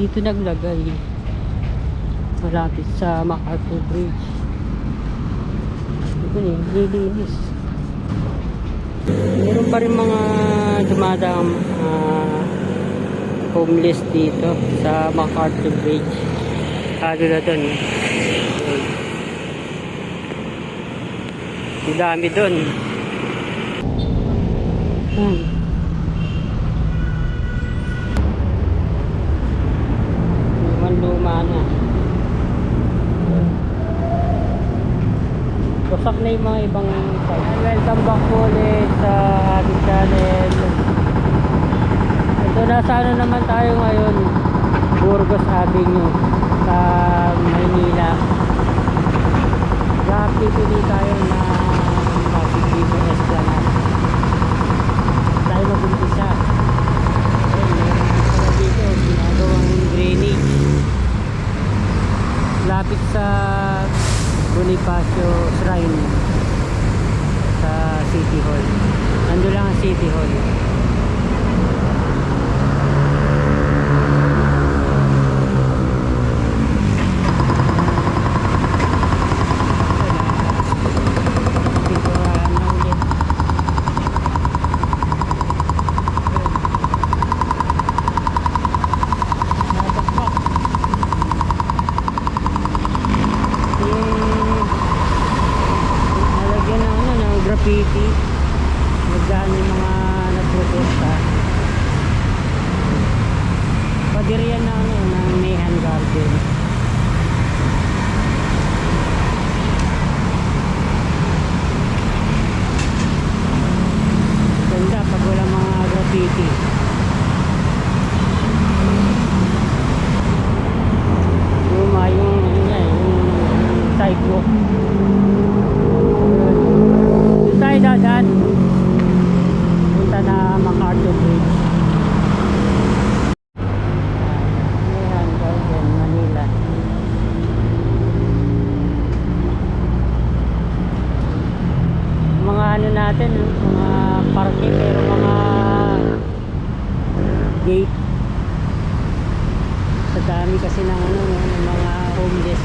dito naglagay. Malapit sa MacArthur Bridge. Ito eh lilinis meron pa rin mga dumadaang ah, homeless dito sa MacArthur Bridge. Ano na dun. Ang dami dun. Hmm. Wasak na yung mga ibang site. Welcome back po ulit sa ating channel. Ito nasa ano naman tayo ngayon. Burgos Avenue sa Maynila. Nag-activity tayo na dito Esplanade. Tayo mag-umpisa. Dito ginagawang drainage. Lapit sa Bonifacio Shrine sa City Hall. Ando lang ang City Hall. Pinturan na ulit. Natakpak. Yung nalagyan ng ano, ng graffiti. Nagdaan yung mga nagprotesta. Padiriyan na ano, ng Mayhan Garden. Ganda pag wala mga graffiti. Luma yung, yun nga, yung sidewalk. Doon tayo dadaan. Punta na MacArthur Bridge. Ayan, Garden, Manila. Natin, mga parking, pero mga gate. Sa dami kasi ng ano no, ng mga homeless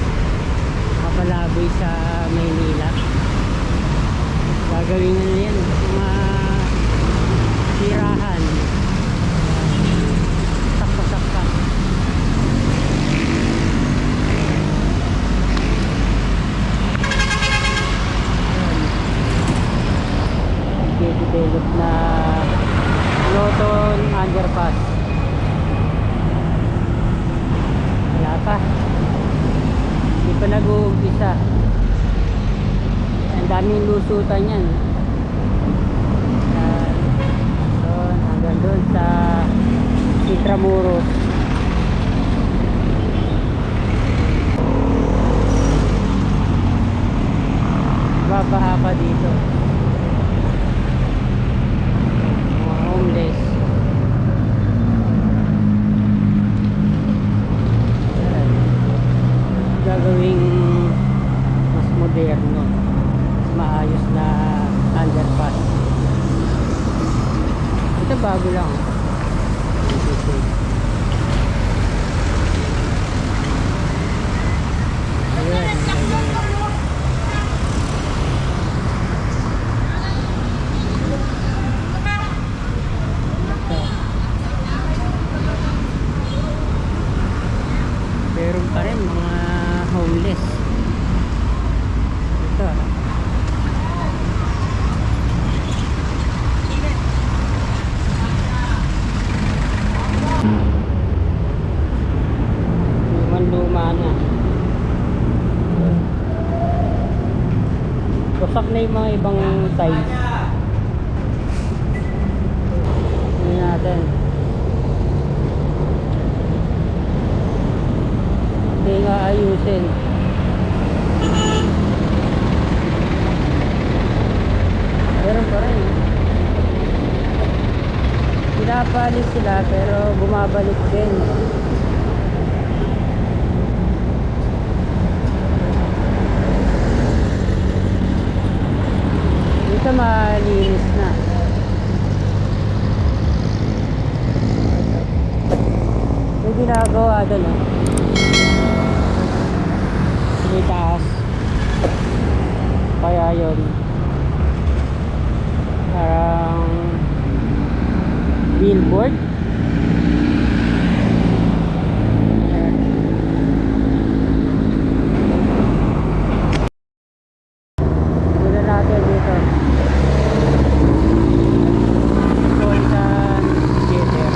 kapalaboy sa Maynila. Gagawin na yan. Mga tirahan develop na Loton Underpass. Wala pa. Hindi pa nag-uumpisa. Ang daming lusutan yan. Yan. doon hanggang doon sa Intramuros. Babaha pa dito mga homeless Ayan. gagawing mas moderno mas maayos na underpass ito bago lang Ayan, gagawin. Ito. Meron pa rin mga homeless. Ito. Lumang luma na. Wasak na yung mga ibang size. Tingnan natin. Hindi nga ayusin. Meron pa rin. Pinapalis sila pero bumabalik din. Dito malinis na. Pwede ginagawa doon eh. Sa taas. Kaya yun. Parang billboard. Ayan. Tignan natin dito. Sultan Theater.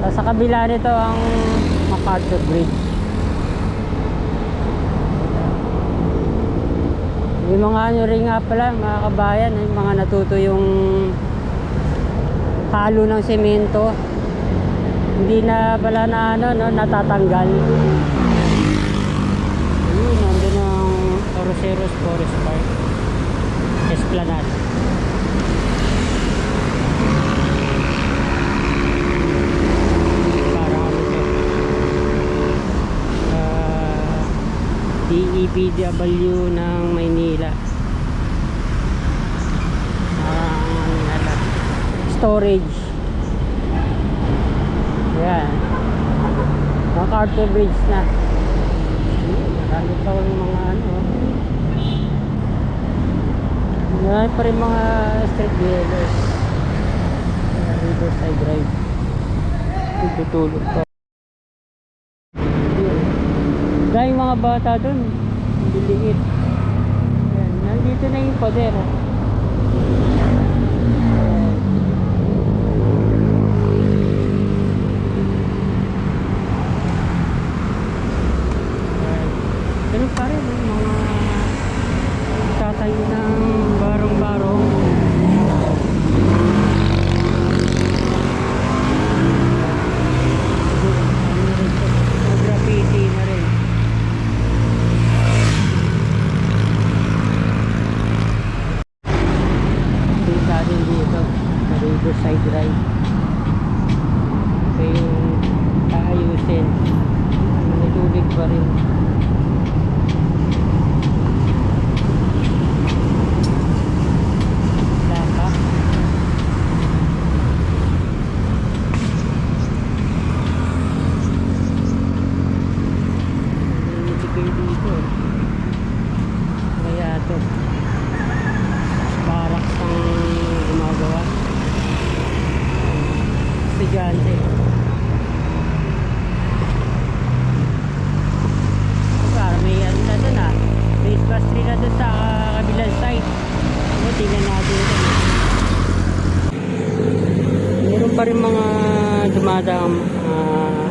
Tapos sa kabila nito ang MacArthur Bridge. Yung mga ano rin nga pala, mga kabayan, yung mga natuto yung halo ng semento. Hindi na pala na ano, no, natatanggal. Ayun, nandun ang Oroceros Forest Park. Esplanade. Parang ano to. Ah, DEPW ng Maynila. Ano, storage. Ayan. MacArthur Bridge na. Marami pa yung mga ano. Marami pa rin mga street dwellers. Ayan, Riverside Drive. Tutulog pa. Yun. Dahil mga bata doon. Biliit. Ayan. Nandito na yung pader. oh. Ganun pa rin, yung mga tatayo ng barong-barong. Mga graffiti na rin. Kita rin dito, sa Riverside Drive. Ito yung aayusin. May tubig pa rin. Lapa. Hindi kayo dito. Kaya ito. Barracks ang gumagawa. Estudyante. Parang may ano na doon ah. Christmas tree na doon sa ah, kabilang side. Ano, tingnan natin ito. Meron pa rin mga dumadang ah,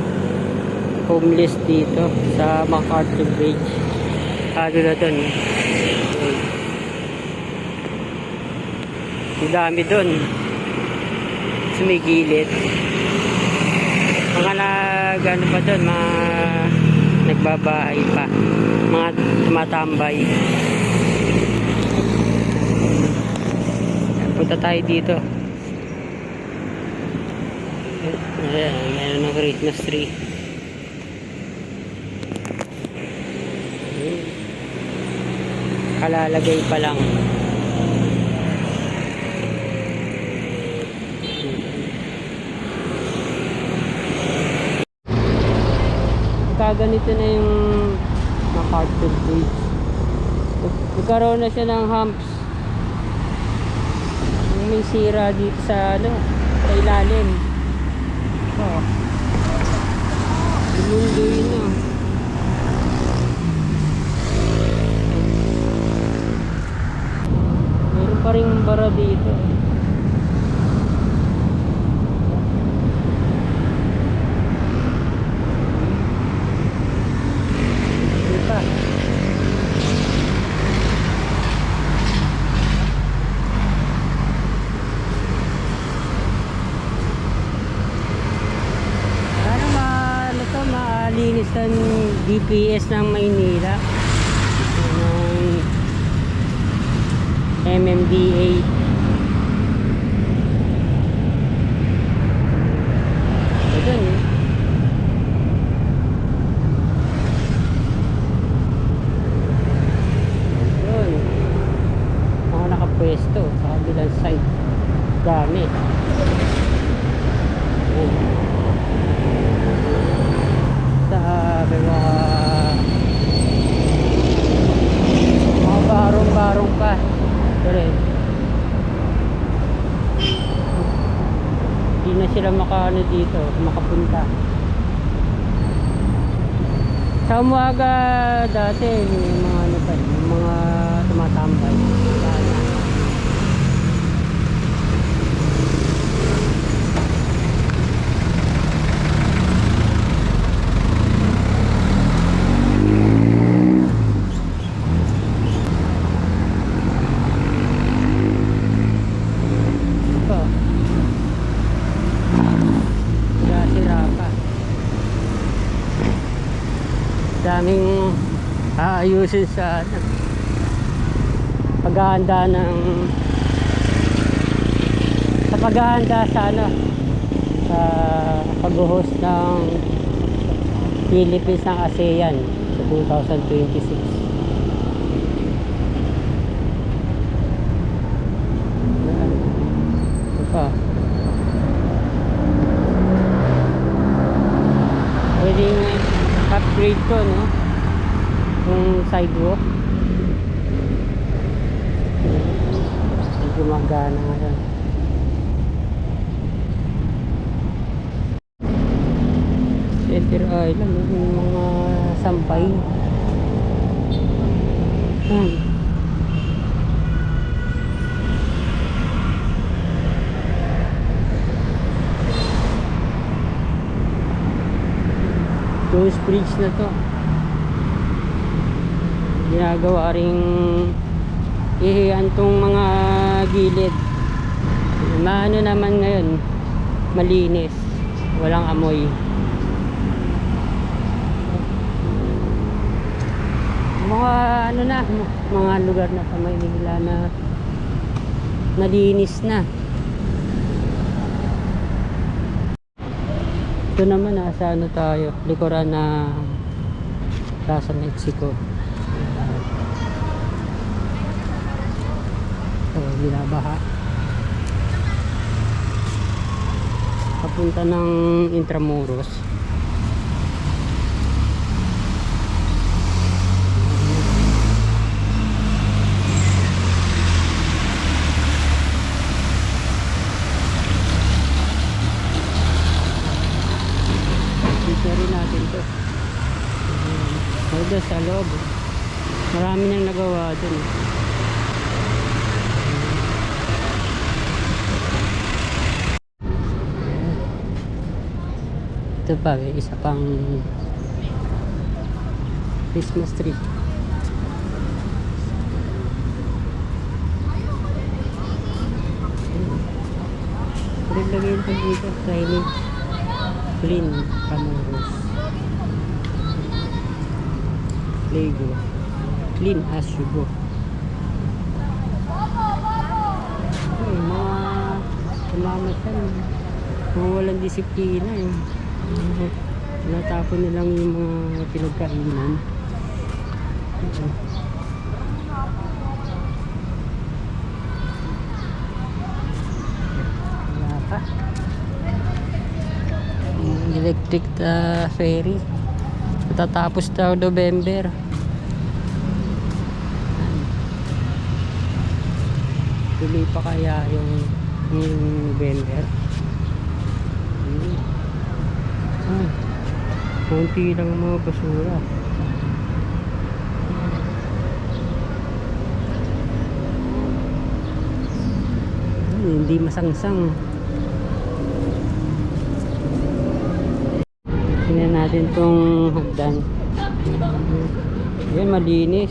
homeless dito sa MacArthur Bridge. Ano na doon. Ang dami doon. Sa may gilid. Mga nag, ano pa doon, mga nagbabahay pa. Mga tumatambay. Punta tayo dito. Ayan, meron ng Christmas tree. Ayan. Kalalagay pa lang. Kaganito na yung MacArthur Bridge. Nag- Nagkaroon na siya ng humps. May sira dito sa ano, sa ilalim. Oh. Lumundo yun ah. Meron pa rin bara dito. Maalinis ng DPS ng Maynila. Ng MMDA. Ito eh. Nakapwesto. sa kabilang side. Dami. Ayan. Sa mga mga barong-barong pa. Ito. Hindi na sila makaano dito, makapunta. Sa umaga dati, may mga ano pa, mga tumatambay. Sana. Ito. Sira-sira pa. Daming aayusin sa ano, paghahanda ng sa paghahanda sa ano sa pag-host ng Philippines ng ASEAN sa 2026 Ayan. Ito pa. Pwedeng upgrade to, no? Yung sidewalk. Medyo magana ngayon. Center Island, yung mga sampay. Hmm. Those bridge na to. Ginagawa ring ihiyan tong mga gilid. Maano naman ngayon, malinis. Walang amoy. Mga ano na, mga lugar na sa Maynila na nalinis na. Ito naman nasa ano tayo, likuran na Plaza Mexico. So, binabaha. Papunta ng Intramuros. Dito rin natin to. Ito sa loob. Marami nang nagawa dun. Ito pa, may isa pang Christmas tree. Lagyan pa dito, signage. Clean Camuros. Lego. Clean as you go. Ay, mga namamasan. Mga walang disiplina eh. Natapon nilang yung mga pinagkainan. Wala pa. Electric uh, ferry matatapos daw November tuloy pa kaya yung yung November hmm. Ah, konti lang ang mga basura Hmm, hindi masangsang Tingnan natin tong hagdan. Yan, malinis.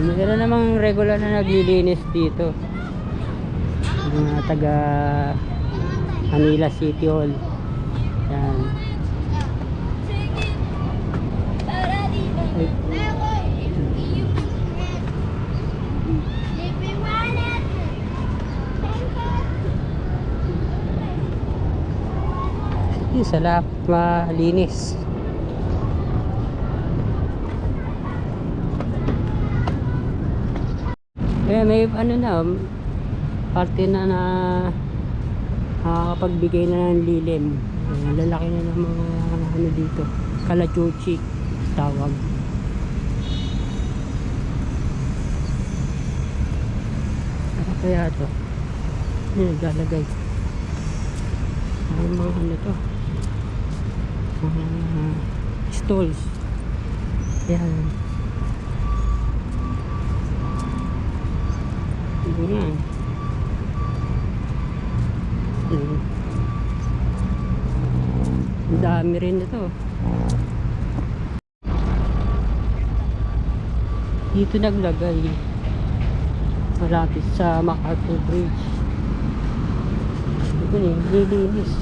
Maganda namang regular na naglilinis dito. Mga taga Manila City Hall. Yan. Yung salap malinis. Kaya may ano na, parte na na nakakapagbigay na ng lilim. Uh, lalaki na ng mga ano dito, kalachuchi tawag. Ano kaya to? Ano naglalagay? Ay, mga ano to? Mga stalls. Yan. Hindi Ang dami rin ito. Dito naglagay. Malapit sa MacArthur Bridge. Ito ni, nilinis.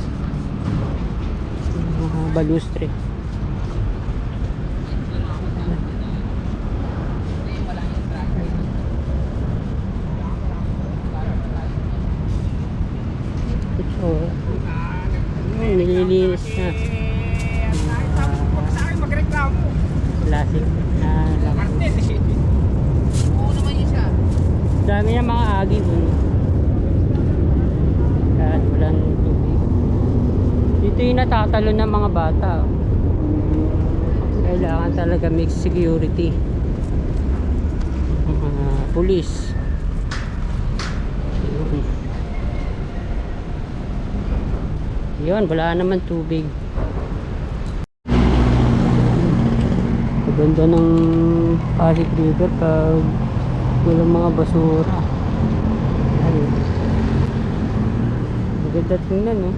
Yung Mga balustre. Ito. Nililinis na. Classic na lang. Eh. Dami na mga agi dun. Kahit walang tubig. Dito yung natatalo ng mga bata. oh. Kailangan talaga mixed security. Mga police. Yun. Yun, wala naman tubig. Maganda ng Pasig River pag walang mga basura. Ano? Maganda tingnan, no?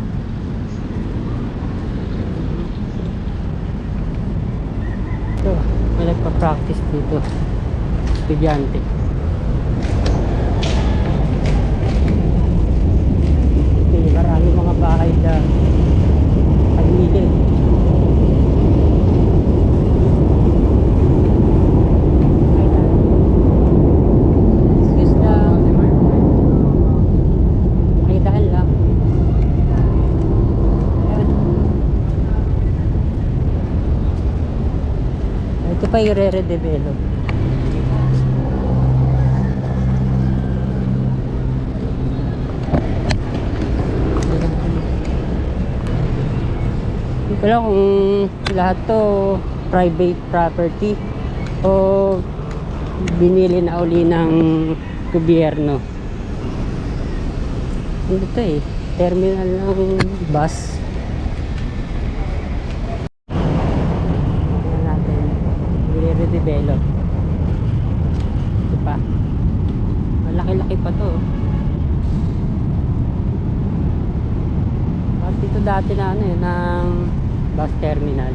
Ito, may nagpa-practice dito. Estudyante. Okay, marami mga bahay na paligid. Excuse lang. Ay, daan lang. Ayan. Yung re-redevelop. Hindi ko lang kung lahat to private property o binili na uli ng gobyerno. Ano to eh? Terminal ng bus. Tingnan natin. I-redevelop. Ito pa. Malaki-laki pa to. At dito dati na ano eh, ng bus terminal.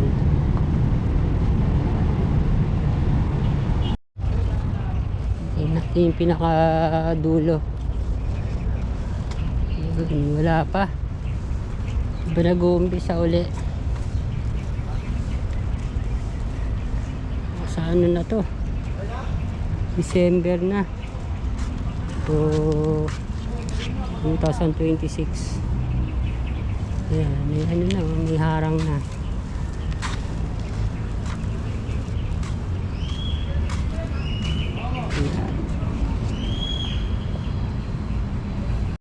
Tingnan natin yung pinakadulo. Yun, Wala pa. Nag-uumpisa uli. Sa ano na to? December na. So, 2026. Ayan, may ano na, may harang na.